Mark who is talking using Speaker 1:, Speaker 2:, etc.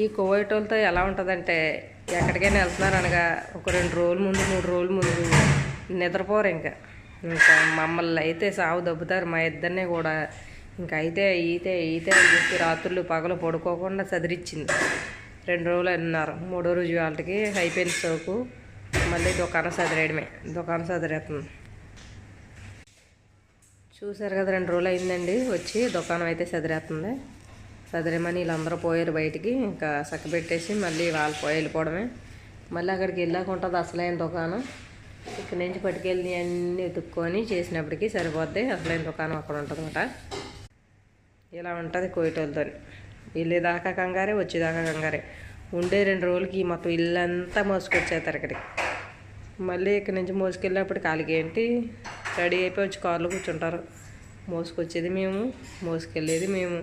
Speaker 1: ఈ కోవైటోళ్ళతో ఎలా ఉంటుందంటే ఎక్కడికైనా వెళ్తున్నారు అనగా ఒక రెండు రోజుల ముందు మూడు రోజుల ముందు నిద్రపోరు ఇంకా. ఇంకా మమ్మల్ని అయితే సాగు దబ్బుతారు. మా ఇద్దరిని కూడా ఇంకా అయితే అయితే అయితే అని చెప్పి రాత్రులు పగలు పడుకోకుండా చదిరిచ్చింది రెండు రోజులు అన్నారు. మూడో రోజు వాళ్ళకి అయిపోయిన సోకు. మళ్ళీ దుకాణం చదిరేయడమే దుకాణం చదిరేస్తుంది చూసారు కదా రెండు రోజులు అయిందండి. వచ్చి దుకాణం అయితే చదిరేస్తుంది సదరేమని వీళ్ళందరూ పోయారు బయటికి. ఇంకా చక్కబెట్టేసి మళ్ళీ వాళ్ళు పోయి వెళ్ళిపోవడమే. మళ్ళీ అక్కడికి వెళ్ళాక ఉంటుంది అసలైన దుకాణం. ఇక్కడ నుంచి పట్టుకెళ్ళి అన్నీ ఎత్తుక్కొని చేసినప్పటికీ సరిపోద్ది. అసలైన దుకాణం అక్కడ ఉంటుంది ఇలా ఉంటుంది కోయిటోళ్ళతో వెళ్ళేదాకా కంగారే వచ్చేదాకా కంగారే. ఉండే రెండు రోజులకి మొత్తం ఇల్లంతా మోసుకొచ్చేస్తారు ఇక్కడికి. మళ్ళీ ఇక్కడి నుంచి మోసుకెళ్ళినప్పుడు కాలికి ఏంటి? రెడీ అయిపోయి వచ్చి కార్లో కూర్చుంటారు. మోసుకొచ్చేది మేము మోసుకెళ్ళేది మేము.